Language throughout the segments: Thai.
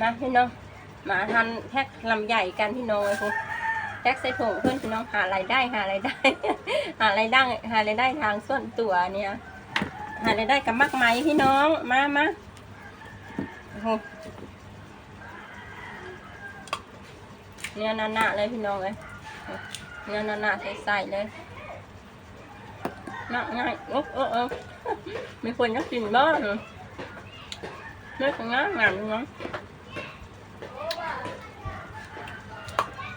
มาพี่น้องมาทันแท็กลำใหญ่กันพี่น้องเลยคุณแท็กใส่ถุงเพื่อนพี่น้องหารายได้หารายได้ หารายได้หารายได้ทางส่วนตัวเนี่ย หารายได้กับมากไหมพี่น้องมามาโอ้โหเนี่ยนาๆเลยพี่น้องเลยเนี่ยนาๆใส่ๆเลยน่าง่ายโอ้โอ้โอ้มีคนอยากกินบ้างเนื้อของงามงามพี่น้อง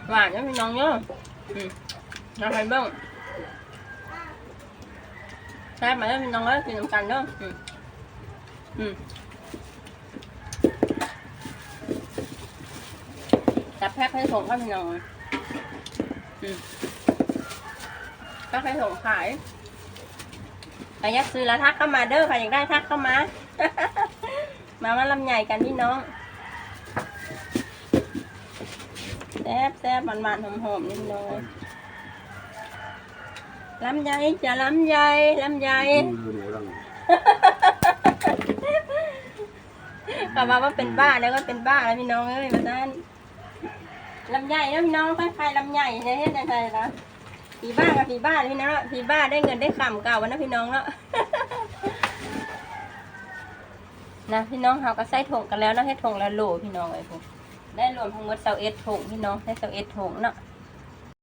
หวานนะพี่น้องเนาะอืมเอาไปเบ้างแซ่บไหมเด้อพี่น้องเอ้ยกินน้ำกันเด้ออืมอืมจับแพ็คให้ส่งเข้าพี่น้องอืมแพ็ให้ส่งขายใครอยากซื้อแล้วทักเข้ามาเด้อใครอยากได้ทักเข้ามา มามาลำใหญ่กันพี่น้อง ซ่บแซ่บมันมันหอมหอมๆนี่พี่น้องลำใหญ่จะลำใหญ่ลำใหญ่ดูหนูรังกลับมาว่าเป็นบ้าแล้วก็เป็นบ้าแล้วพี่น้องเอ้ยมาด้านลำใหญ่แล้วพี่น้องค่อยๆลำใหญ่ในเฮ็ดในไทยนะผีบ้ากับผีบ้าพี่น้องผีบ้าได้เงินได้คำเก่าวันนะพี่น้องเนาะนะพี่น้องเขาก็ใส่ถุงกันแล้วเนาะให้ถุงละโหลพี่น้องไอ้พวก ได้รวมทั้งหมดเสาเอ็ดถงพี่น้องได้เสาเอ็ดถงเนาะ